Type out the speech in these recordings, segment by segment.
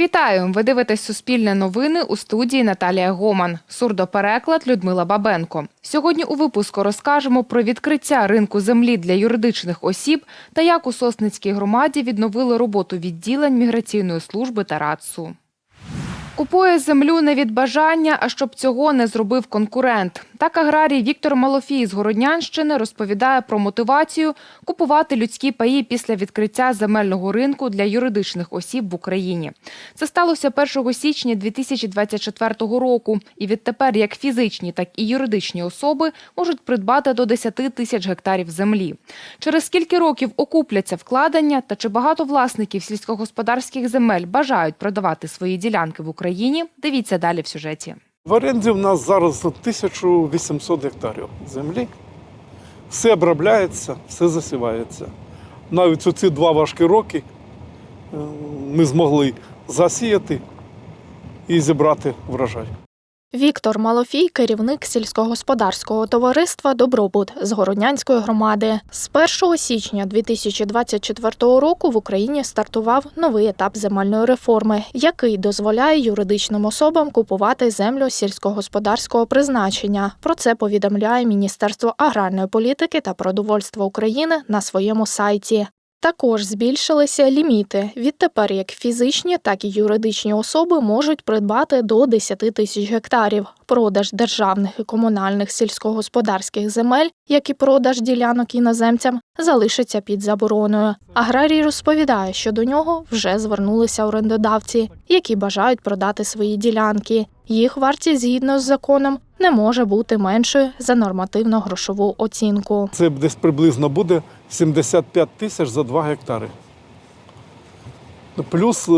Вітаю! Ви дивитесь Суспільне новини у студії Наталія Гоман. Сурдопереклад Людмила Бабенко. Сьогодні у випуску розкажемо про відкриття ринку землі для юридичних осіб та як у Сосницькій громаді відновили роботу відділень міграційної служби та РАЦУ. Купує землю не від бажання, а щоб цього не зробив конкурент. Так аграрій Віктор Малофій з Городнянщини розповідає про мотивацію купувати людські паї після відкриття земельного ринку для юридичних осіб в Україні. Це сталося 1 січня 2024 року. І відтепер як фізичні, так і юридичні особи можуть придбати до 10 тисяч гектарів землі. Через скільки років окупляться вкладення та чи багато власників сільськогосподарських земель бажають продавати свої ділянки в Україні? Дивіться далі в сюжеті. В оренді в нас зараз 1800 гектарів землі. Все обробляється, все засівається. Навіть у ці два важкі роки е, ми змогли засіяти і зібрати врожай. Віктор Малофій, керівник сільськогосподарського товариства Добробут з Городнянської громади. З 1 січня 2024 року в Україні стартував новий етап земельної реформи, який дозволяє юридичним особам купувати землю сільськогосподарського призначення. Про це повідомляє Міністерство аграрної політики та продовольства України на своєму сайті. Також збільшилися ліміти. Відтепер як фізичні, так і юридичні особи можуть придбати до 10 тисяч гектарів. Продаж державних і комунальних сільськогосподарських земель, як і продаж ділянок іноземцям, залишиться під забороною. Аграрій розповідає, що до нього вже звернулися орендодавці, які бажають продати свої ділянки. Їх вартість згідно з законом не може бути меншою за нормативно-грошову оцінку. Це десь приблизно буде 75 тисяч за 2 гектари. Плюс е,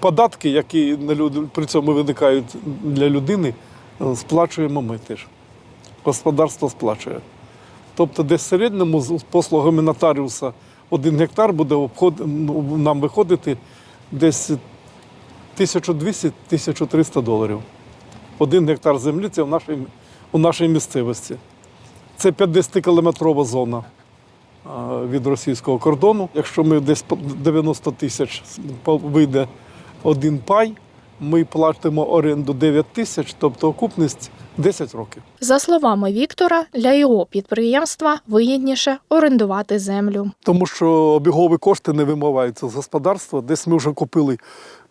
податки, які при цьому виникають для людини, е, сплачуємо ми теж. Господарство сплачує. Тобто, десь в середньому з послугами нотаріуса один гектар буде нам виходити десь 1200-1300 доларів. Один гектар землі це в нашій, у нашій місцевості. Це 50-кілометрова зона від російського кордону. Якщо ми десь по 90 тисяч вийде один пай, ми платимо оренду 9 тисяч, тобто окупність 10 років. За словами Віктора, для його підприємства вигідніше орендувати землю. Тому що обігові кошти не вимиваються з господарства. Десь ми вже купили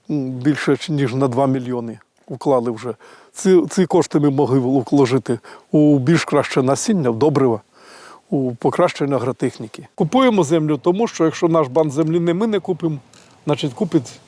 більше ніж на 2 мільйони. Уклали вже. Ці, ці кошти ми могли вложити у більш краще насіння, в добрива, у покращення агротехніки. Купуємо землю, тому що якщо наш банк землі не ми не купимо, значить купить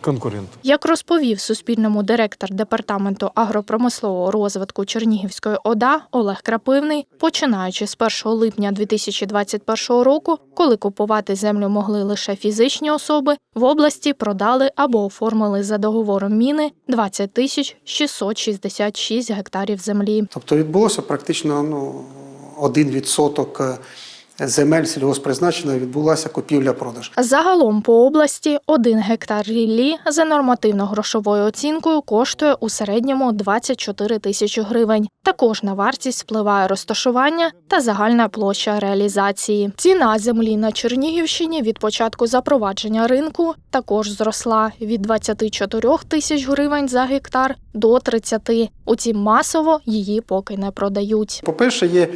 конкурент. Як розповів Суспільному директор департаменту агропромислового розвитку Чернігівської ОДА Олег Крапивний, починаючи з 1 липня 2021 року, коли купувати землю могли лише фізичні особи, в області продали або оформили за договором міни 20 тисяч 666 гектарів землі. Тобто відбулося практично ну, один відсоток е, земель сільгоспризначення відбулася купівля-продаж. Загалом по області один гектар ріллі за нормативно-грошовою оцінкою коштує у середньому 24 тисячі гривень. Також на вартість впливає розташування та загальна площа реалізації. Ціна землі на Чернігівщині від початку запровадження ринку також зросла від 24 тисяч гривень за гектар до 30. Утім, масово її поки не продають. По-перше, є е,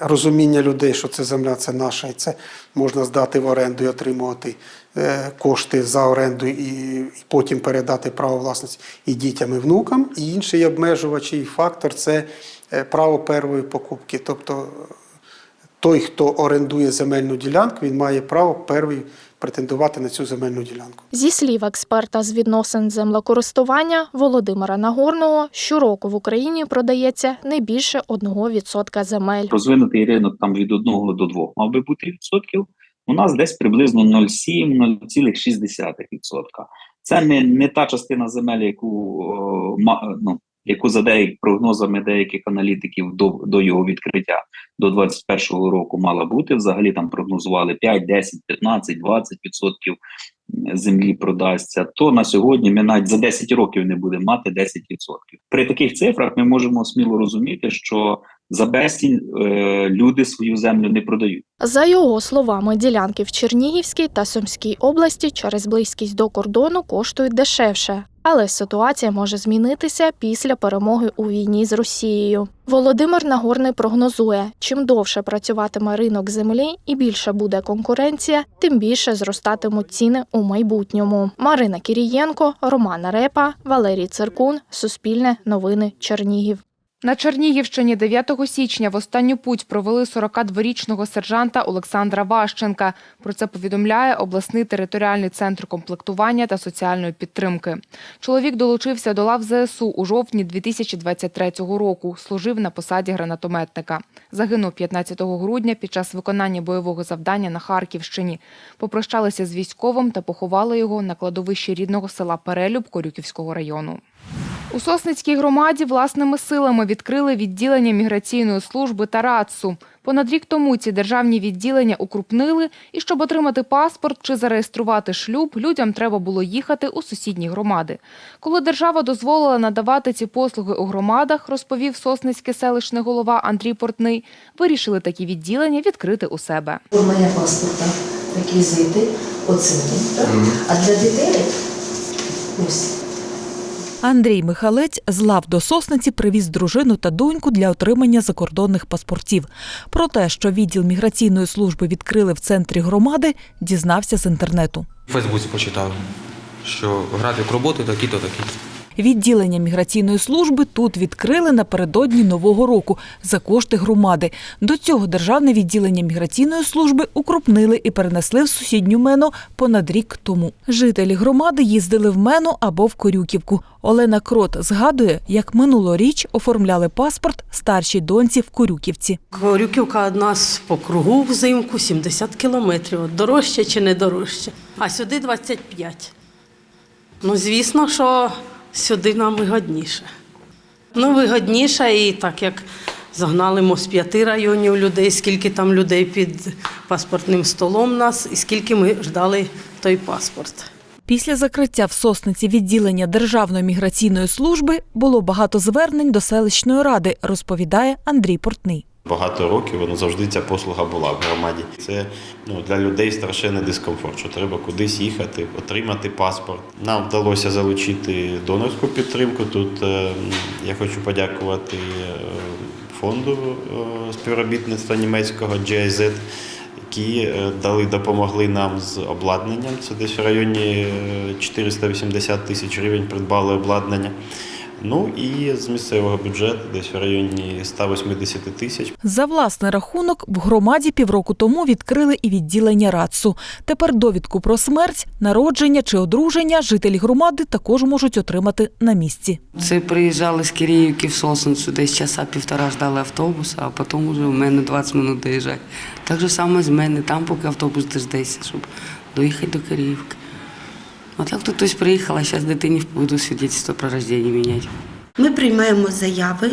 розуміння людей, що це земля це наша, і це можна здати в оренду і отримувати е, кошти за оренду і, потім передати право власності і дітям, і внукам. І інший обмежувачий фактор це е, право первої покупки. Тобто е, той, хто орендує земельну ділянку, він має право перший претендувати на цю земельну ділянку. Зі слів експерта з відносин землекористування Володимира Нагорного, щороку в Україні продається не більше 1% земель. розвинутий ринок там від 1 до 2 мав би бути відсотків. У нас десь приблизно 0,7-0,6%. Це не, не та частина земель, яку, о, ну, яку за деякими прогнозами деяких аналітиків до, до його відкриття до 2021 року мала бути. Взагалі там прогнозували 5, 10, 15, 20 відсотків землі продасться. То на сьогодні ми навіть за 10 років не будемо мати 10 відсотків. При таких цифрах ми можемо сміло розуміти, що За безцінь е, люди свою землю не продають. За його словами, ділянки в Чернігівській та Сумській області через близькість до кордону коштують дешевше. Але ситуація може змінитися після перемоги у війні з Росією. Володимир Нагорний прогнозує: чим довше працюватиме ринок землі і більше буде конкуренція, тим більше зростатимуть ціни у майбутньому. Марина Кірієнко, Романа Репа, Валерій Циркун, Суспільне новини Чернігів. На Чернігівщині 9 січня в останню путь провели 42-річного сержанта Олександра Ващенка. Про це повідомляє обласний територіальний центр комплектування та соціальної підтримки. Чоловік долучився до лав ЗСУ у жовтні 2023 року. Служив на посаді гранатометника. Загинув 15 грудня під час виконання бойового завдання на Харківщині. Попрощалися з військовим та поховали його на кладовищі рідного села Перелюб Корюківського району. У Сосницькій громаді власними силами відкрили відділення міграційної служби та РАЦУ. Понад рік тому ці державні відділення укрупнили, і щоб отримати паспорт чи зареєструвати шлюб, людям треба було їхати у сусідні громади. Коли держава дозволила надавати ці послуги у громадах, розповів Сосницький селищний голова Андрій Портний, вирішили такі відділення відкрити у себе. Оформлення паспорта, реквізити, оцінки. А для дітей ось. Андрій Михалець з лав до сосниці привіз дружину та доньку для отримання закордонних паспортів. Про те, що відділ міграційної служби відкрили в центрі громади, дізнався з інтернету. У Фейсбуці почитав, що графік роботи такий-то такий. Відділення міграційної служби тут відкрили напередодні нового року за кошти громади. До цього державне відділення міграційної служби укрупнили і перенесли в сусідню Мено понад рік тому. Жителі громади їздили в Мено або в Корюківку. Олена Крот згадує, як минулоріч оформляли паспорт старшій доньці в Корюківці. Корюківка від нас по кругу взимку 70 кілометрів. Дорожче чи не дорожче? А сюди 25. Ну, звісно, що сюди нам вигодніше. Ну, вигодніше і так як загнали ми з п'яти районів людей, скільки там людей під паспортним столом нас, і скільки ми ждали той паспорт. Після закриття в сосниці відділення Державної міграційної служби було багато звернень до селищної ради, розповідає Андрій Портний. Багато років воно завжди ця послуга була в громаді. Це ну, для людей страшенний дискомфорт, що треба кудись їхати, отримати паспорт. Нам вдалося залучити донорську підтримку. Тут е, я хочу подякувати е, фонду е, співробітництва німецького GIZ, які дали, допомогли нам з обладнанням. Це десь в районі е, 480 тисяч гривень придбали обладнання. Ну і з місцевого бюджету десь в районі 180 тисяч. За власний рахунок в громаді півроку тому відкрили і відділення РАЦУ. Тепер довідку про смерть, народження чи одруження жителі громади також можуть отримати на місці. Це приїжджали з Киріївки в Сосницю, десь часа півтора ждали автобуса, а потім вже в мене 20 минут доїжджати. Так же саме з мене, там поки автобус дождеться, щоб доїхати до Киріївки. А так тут хтось приїхала, зараз дитині буду свідоцтво про рождення міняти. Ми приймаємо заяви.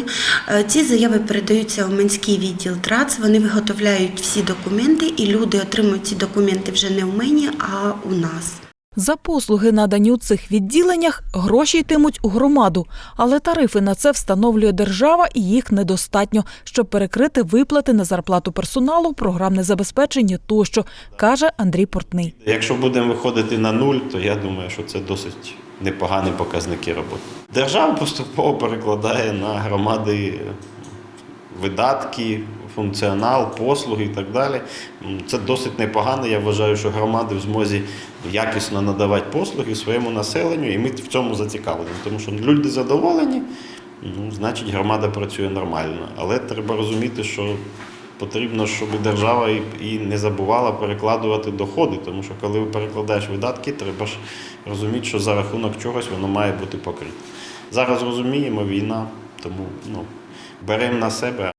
Е, Ці заяви передаються в Минський відділ ТРАЦ. Вони виготовляють всі документи, і люди отримують ці документи вже не в мені, а у нас. За послуги, надані у цих відділеннях, гроші йтимуть у громаду, але тарифи на це встановлює держава і їх недостатньо, щоб перекрити виплати на зарплату персоналу, програмне забезпечення тощо, каже Андрій Портний. Якщо будемо виходити на нуль, то я думаю, що це досить непогані показники роботи. Держава поступово перекладає на громади видатки, функціонал, послуги і так далі. Це досить непогано. Я вважаю, що громади в змозі якісно надавати послуги своєму населенню, і ми в цьому зацікавлені, тому що люди задоволені, ну, значить громада працює нормально. Але треба розуміти, що потрібно, щоб держава і, не забувала перекладувати доходи, тому що коли перекладаєш видатки, треба ж розуміти, що за рахунок чогось воно має бути покрите. Зараз розуміємо, війна, тому ну, беремо на себе.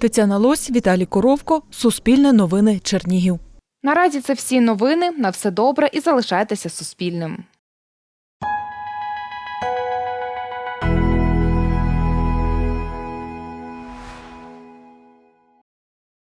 Тетяна Лось, Віталій Коровко, Суспільне новини Чернігів. Наразі це всі новини. На все добре і залишайтеся Суспільним.